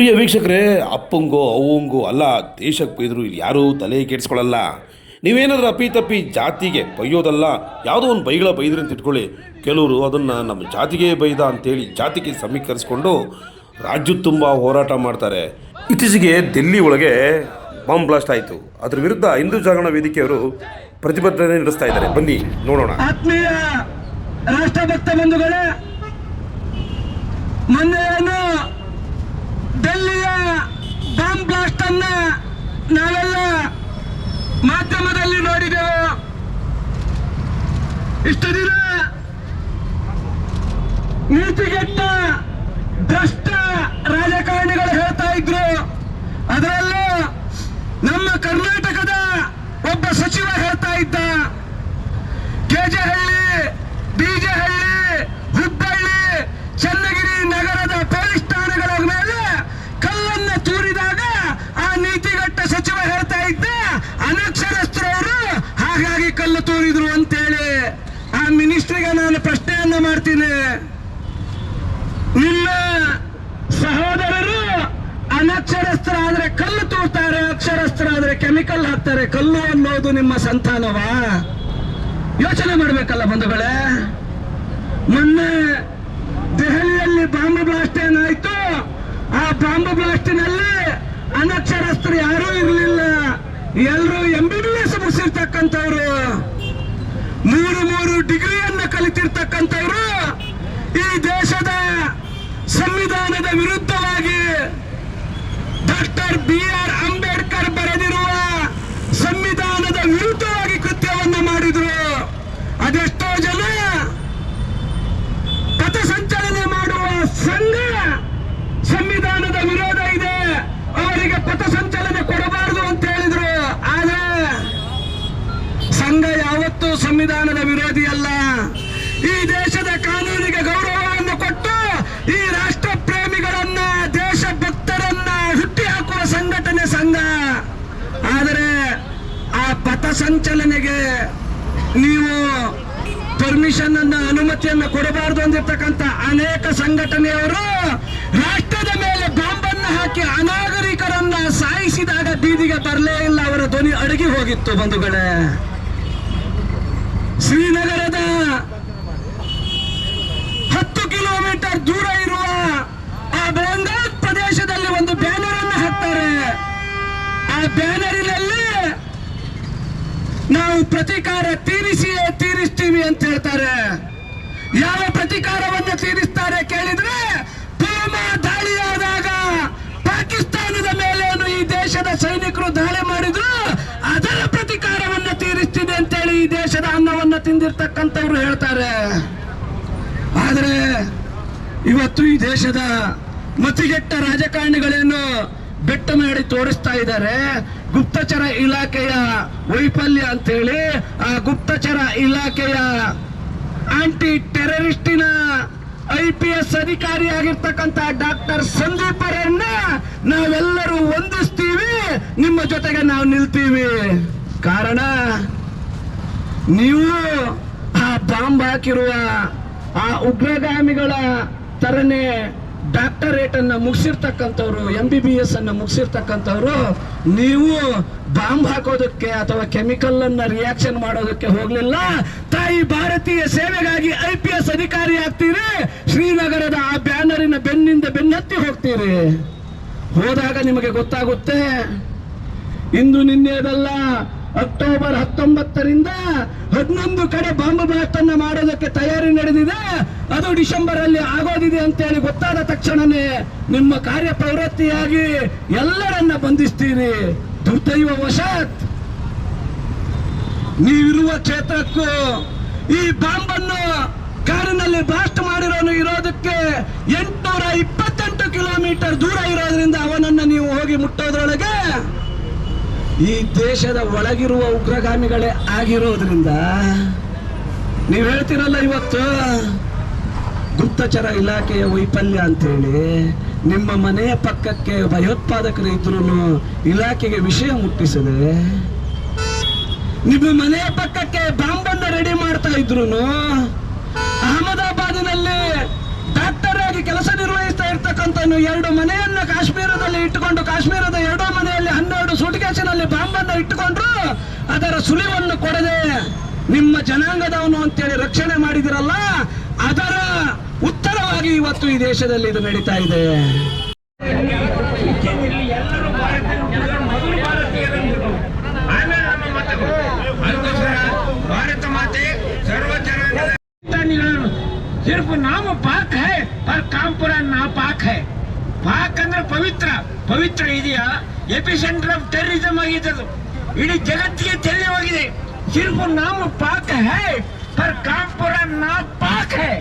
ಪ್ರಿಯ ವೀಕ್ಷಕರೇ, ಅಪ್ಪಂಗೋ ಅವಂಗೋ ಅಲ್ಲ, ದೇಶಕ್ಕೆ ಬೈದರು ಇಲ್ಲಿ ಯಾರೂ ತಲೆ ಕೆಡಿಸ್ಕೊಳ್ಳಲ್ಲ. ನೀವೇನಾದರೂ ಅಪ್ಪಿ ತಪ್ಪಿ ಜಾತಿಗೆ ಬೈಯೋದಲ್ಲ, ಯಾವುದೋ ಒಂದು ಬೈಗಳ ಬೈದ್ರಿ ಅಂತ ಇಟ್ಕೊಳ್ಳಿ. ಕೆಲವರು ಅದನ್ನು ನಮ್ಮ ಜಾತಿಗೆ ಬೈದ ಅಂತೇಳಿ ಜಾತಿಗೆ ಸಮೀಕರಿಸ್ಕೊಂಡು ರಾಜ್ಯದ ತುಂಬ ಹೋರಾಟ ಮಾಡ್ತಾರೆ. ಇತ್ತೀಚೆಗೆ ದಿಲ್ಲಿ ಒಳಗೆ ಬಾಂಬ್ ಬ್ಲಾಸ್ಟ್ ಆಯಿತು. ಅದ್ರ ವಿರುದ್ಧ ಹಿಂದೂ ಜಾಗರಣ ವೇದಿಕೆಯವರು ಪ್ರತಿಭಟನೆ ನಡೆಸ್ತಾ ಇದ್ದಾರೆ. ಬನ್ನಿ, ನೋಡೋಣ. ಆತ್ಮೀಯ ರಾಷ್ಟ್ರಭಕ್ತ ಬಂಧುಗಳೇ ಡೆಲ್ಲಿಯ ಬಾಂಬ್ ಬ್ಲಾಸ್ಟ್ ಅನ್ನ ನಾವೆಲ್ಲ ಮಾಧ್ಯಮದಲ್ಲಿ ನೋಡಿದೆವು. ಇಷ್ಟು ದಿನ ನೀತಿಗೆಟ್ಟ ಅಕ್ಷರಸ್ಥರಾದ್ರೆ ಕೆಮಿಕಲ್ ಹಾಕ್ತಾರೆ, ಕಲ್ಲು ಅನ್ನೋದು ನಿಮ್ಮ ಸಂತಾನವಾ? ಯೋಚನೆ ಮಾಡಬೇಕಲ್ಲ ಬಂಧುಗಳೇ. ಮೊನ್ನೆ ದೆಹಲಿಯಲ್ಲಿ ಬಾಂಬ್ ಬ್ಲಾಸ್ಟ್ ಏನಾಯ್ತು? ಆ ಬಾಂಬ್ ಬ್ಲಾಸ್ಟಿನಲ್ಲಿ ಅನಕ್ಷರಸ್ಥರು ಯಾರೂ ಇರಲಿಲ್ಲ. ಎಲ್ಲರೂ ಎಂ ಬಿ ಬಿ ಮುಗಿಸಿರ್ತಕ್ಕಂಥವ್ರು ಮೂರು ಮೂರು ಡಿಗ್ರಿಯನ್ನ ಕಲಿತಿರ್ತಕ್ಕಂಥವ್ರು. ಈ ದೇಶದ ಸಂವಿಧಾನದ ವಿರುದ್ಧವಾಗಿ ಡಾಕ್ಟರ್ ಬಿ ಆರ್ ಅಂಬೇಡ್ಕರ್ ಬರೆದಿರುವ ಸಂವಿಧಾನದ ವಿರುದ್ಧವಾಗಿ ಕೃತ್ಯವನ್ನ ಮಾಡಿದ್ರು ಅದೆಷ್ಟೋ ಜನ ಪಥಸಂಚಲನೆ ಮಾಡುವ ಸಂಘ ಸಂವಿಧಾನದ ವಿರೋಧ ಇದೆ ಅವರಿಗೆ ಪಥಸಂಚಲನೆ ಕೊಡಬಾರದು ಅಂತ ಹೇಳಿದ್ರು ಆದ್ರೆ ಸಂಘ ಯಾವತ್ತೂ ಸಂವಿಧಾನದ ವಿರೋಧಿ ಅಲ್ಲ ಈ ದೇಶದ ಕಾನೂನಿಗೆ ಗೌರವವನ್ನು ಕೊಟ್ಟು ಈ ರಾಷ್ಟ್ರ ಪ್ರೇಮಿಗಳನ್ನ ದೇಶ ಭಕ್ತರನ್ನ ಹುಟ್ಟಿ ಹಾಕುವ ಸಂಘಟನೆ ಸಂಘ. ಆದರೆ ಆ ಪಥಸಂಚಲನೆಗೆ ನೀವು ಪರ್ಮಿಷನ್ ಅನ್ನ, ಅನುಮತಿಯನ್ನ ಕೊಡಬಾರದು ಅಂದಿರ್ತಕ್ಕಂಥ ಅನೇಕ ಸಂಘಟನೆಯವರು ರಾಷ್ಟ್ರದ ಮೇಲೆ ಬಾಂಬನ್ನ ಹಾಕಿ ಅನಾಗರಿಕರನ್ನ ಸಾಯಿಸಿದಾಗ ಬೀದಿಗೆ ಬರಲೇ ಇಲ್ಲ, ಅವರ ಧ್ವನಿ ಅಡಗಿ ಹೋಗಿತ್ತು ಬಂಧುಗಳೇ. ಶ್ರೀನಗರದ ಹತ್ತು ಕಿಲೋಮೀಟರ್ ದೂರ ಇರುವ ಆ ಬೆಂಗಾಲ್ ಪ್ರದೇಶದಲ್ಲಿ ಒಂದು ಬ್ಯಾನರ್ ಅನ್ನು ಹಾಕ್ತಾರೆ. ಆ ಬ್ಯಾನರಿನಲ್ಲಿ ನಾವು ಪ್ರತೀಕಾರ ತೀರಿಸಿಯೇ ತೀರಿಸ್ತೀವಿ ಅಂತ ಹೇಳ್ತಾರೆ. ಯಾವ ಪ್ರತೀಕಾರವನ್ನು ತೀರಿಸ್ತಾರೆ ಕೇಳಿದ್ರೆ ಪುಲ್ವಾಮಾ ದಾಳಿಯಾದಾಗ ಪಾಕಿಸ್ತಾನದ ಮೇಲೇನು ಈ ದೇಶದ ಸೈನಿಕರು ದಾಳಿ ಮಾಡಿದ್ರು? ತಿಂದಿರ್ತಕ್ಕಂಥವ್ರು ಹೇಳ್ತಾರೆ. ಆದರೆ ಇವತ್ತು ಈ ದೇಶದ ಮತಿಗೆಟ್ಟ ರಾಜಕಾರಣಿಗಳೇನು ಬೆಟ್ಟ ಮಾಡಿ ತೋರಿಸ್ತಾ ಇದ್ದಾರೆ. ಗುಪ್ತಚರ ಇಲಾಖೆಯ ವೈಫಲ್ಯ ಅಂತೇಳಿ ಆ ಗುಪ್ತಚರ ಇಲಾಖೆಯ ಆಂಟಿ ಟೆರರಿಸ್ಟಿನ ಐ ಪಿ ಎಸ್ ಅಧಿಕಾರಿಯಾಗಿರ್ತಕ್ಕಂಥ ಡಾಕ್ಟರ್ ಸಂದೀಪರನ್ನ ನಾವೆಲ್ಲರೂ ವಂದಿಸ್ತೀವಿ. ನಿಮ್ಮ ಜೊತೆಗೆ ನಾವು ನಿಲ್ತೀವಿ. ಕಾರಣ ನೀವು ಆ ಬಾಂಬ್ ಹಾಕಿರುವ ಆ ಉಗ್ರಗಾಮಿಗಳ ತರನೇ ಡಾಕ್ಟರೇಟ್ ಅನ್ನು ಮುಗಿಸಿರ್ತಕ್ಕಂಥವ್ರು ಎಂ ಬಿ ಬಿ ಎಸ್ ಅನ್ನ ಮುಗಿಸಿರ್ತಕ್ಕಂಥವ್ರು, ನೀವು ಬಾಂಬ್ ಹಾಕೋದಕ್ಕೆ ಅಥವಾ ಕೆಮಿಕಲ್ ಅನ್ನ ರಿಯಾಕ್ಷನ್ ಮಾಡೋದಕ್ಕೆ ಹೋಗಲಿಲ್ಲ. ತಾಯಿ ಭಾರತೀಯ ಸೇವೆಗಾಗಿ ಐ ಪಿ ಎಸ್ ಅಧಿಕಾರಿ ಆಗ್ತೀರಿ. ಶ್ರೀನಗರದ ಆ ಬ್ಯಾನರಿನ ಬೆನ್ನಿಂದ ಬೆನ್ನತ್ತಿ ಹೋಗ್ತೀರಿ. ಹೋದಾಗ ನಿಮಗೆ ಗೊತ್ತಾಗುತ್ತೆ. ಇಂದು ನಿನ್ನೆದಲ್ಲ ಅಕ್ಟೋಬರ್ ಹತ್ತೊಂಬತ್ತರಿಂದ ಹದಿನೊಂದು ಕಡೆ ಬಾಂಬ್ ಬ್ಲಾಸ್ಟ್ ಅನ್ನ ಮಾಡೋದಕ್ಕೆ ತಯಾರಿ ನಡೆದಿದೆ. ಅದು ಡಿಸೆಂಬರ್ ಅಲ್ಲಿ ಆಗೋದಿದೆ ಅಂತ ಹೇಳಿ ಗೊತ್ತಾದ ತಕ್ಷಣನೇ ನಿಮ್ಮ ಕಾರ್ಯ ಪ್ರವೃತ್ತಿಯಾಗಿ ಎಲ್ಲರನ್ನ ಬಂಧಿಸ್ತೀರಿ ದುರ್ದೈವ ವಶಾತ್ ನೀವಿರುವ ಕ್ಷೇತ್ರಕ್ಕೂ ಈ ಬಾಂಬನ್ನು ಕಾರಿನಲ್ಲಿ ಬ್ಲಾಸ್ಟ್ ಮಾಡಿರೋನು ಇರೋದಕ್ಕೆ ಎಂಟುನೂರ ಇಪ್ಪತ್ತೆಂಟು ಕಿಲೋಮೀಟರ್ ದೂರ ಇರೋದ್ರಿಂದ ಅವನನ್ನ ನೀವು ಹೋಗಿ ಮುಟ್ಟೋದ್ರೊಳಗೆ ಈ ದೇಶದ ಒಳಗಿರುವ ಉಗ್ರಗಾಮಿಗಳೇ ಆಗಿರೋದ್ರಿಂದ ನೀವು ಹೇಳ್ತೀರಲ್ಲ ಇವತ್ತು, ಗುಪ್ತಚರ ಇಲಾಖೆಯ ವೈಫಲ್ಯ ಅಂತೇಳಿ ನಿಮ್ಮ ಮನೆಯ ಪಕ್ಕಕ್ಕೆ ಭಯೋತ್ಪಾದಕರು ಇದ್ರು ಇಲಾಖೆಗೆ ವಿಷಯ ಮುಟ್ಟಿಸದೆ. ನಿಮ್ಮ ಮನೆಯ ಪಕ್ಕಕ್ಕೆ ಬಾಂಬನ್ನು ರೆಡಿ ಮಾಡ್ತಾ ಇದ್ರು ಅಹಮದಾಬಾದಿನಲ್ಲಿ ಡಾಕ್ಟರ್ ಆಗಿ ಕೆಲಸ ನಿರ್ವಹಿಸ್ತಾ ಇರ್ತಕ್ಕಂಥ ಎರಡು ಮನೆಯನ್ನ ಕಾಶ್ಮೀರದಲ್ಲಿ ಇಟ್ಟುಕೊಂಡು ಕಾಶ್ಮೀರದ ಎರಡೋ ಮನೆಯಲ್ಲಿ ಹನ್ನೆರಡು ಸುಟ್ಕೇಸಿನಲ್ಲಿ ಬಾಂಬನ್ನು ಇಟ್ಟುಕೊಂಡ್ರು ಅದರ ಸುಳಿವನ್ನು ಕೊಡದೆ ನಿಮ್ಮ ಜನಾಂಗದವನು ಅಂತೇಳಿ ರಕ್ಷಣೆ ಮಾಡಿದಿರಲ್ಲ ಅದರ ಉತ್ತರವಾಗಿ ಇವತ್ತು ಈ ದೇಶದಲ್ಲಿ ಇದು ನಡೀತಾ ಇದೆ. ಭಾರತ ಆಮೇಲೆ ನಮ್ಮ ಪಾಕ್ ಅಂದ್ರೆ ಪವಿತ್ರ ಪವಿತ್ರ ಇದೆಯಾ? ಎಪಿ ಸೆಂಟರ್ ಆಫ್ ಟೆರರಿಸಂ ಆಗಿದ್ದದು. ಇಡೀ ಜಗತ್ತಿಗೆ ತೆರೆಯವಾಗಿದೆ ಸಿರ್ಫು ನಾಮ ಪಾಕ್ ಹೇ, ಪರ್ ಕಾಮ್ ಪೂರ ನಾ ಪಾಕ್ ಹೈ.